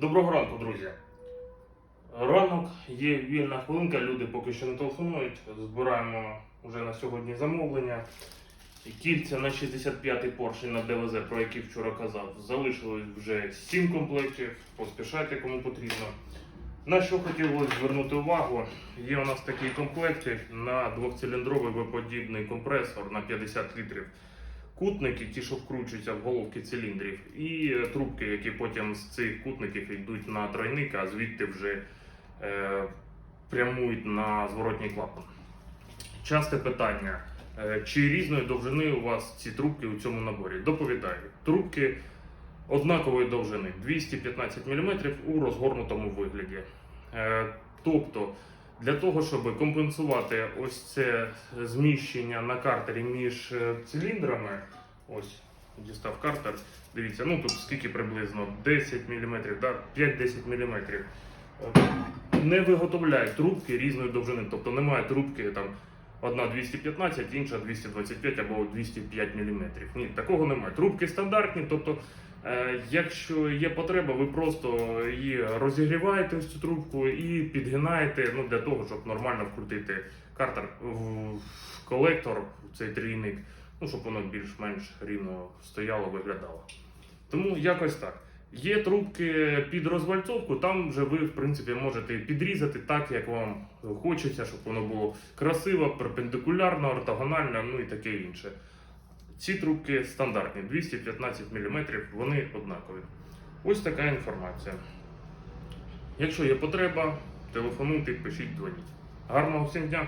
Доброго ранку, друзі. Ранок є вільна хвилинка, люди поки що не телефонують. Збираємо вже на сьогодні замовлення. Кільця на 65-й поршень на ДВЗ, про який вчора казав, залишилось вже 7 комплектів. Поспішайте кому потрібно. На що хотілося звернути увагу, є у нас такий комплект на двохциліндровий виподібний компресор на 50 літрів. Кутники, ті, що вкручуються в головки циліндрів, і е, трубки, які потім з цих кутників йдуть на тройник, а звідти вже е, прямують на зворотній клапан. Часте питання: е, чи різної довжини у вас ці трубки у цьому наборі? Доповідаю, трубки однакової довжини 215 мм у розгорнутому вигляді. Е, тобто, для того, щоб компенсувати ось це зміщення на картері між е, циліндрами, ось дістав картер. Дивіться, ну тут скільки приблизно 10 мм, да? 5-10 мм. Не виготовляють трубки різної довжини, тобто немає трубки там одна 215, інша 225 або 205 мм. Ні, такого немає. Трубки стандартні, тобто. Е, Якщо є потреба, ви просто її розігріваєте ось цю трубку і підгинаєте ну, для того, щоб нормально вкрутити картер в колектор, в цей трійник, ну, щоб воно більш-менш рівно стояло, виглядало. Тому якось так. Є трубки під розвальцовку, там вже ви, в принципі, можете підрізати так, як вам хочеться, щоб воно було красиво, перпендикулярно, ортогонально, ну і таке інше. Ці трубки стандартні, 215 мм, вони однакові. Ось така інформація. Якщо є потреба, телефонуйте, пишіть, дзвоніть. Гарного всім дня!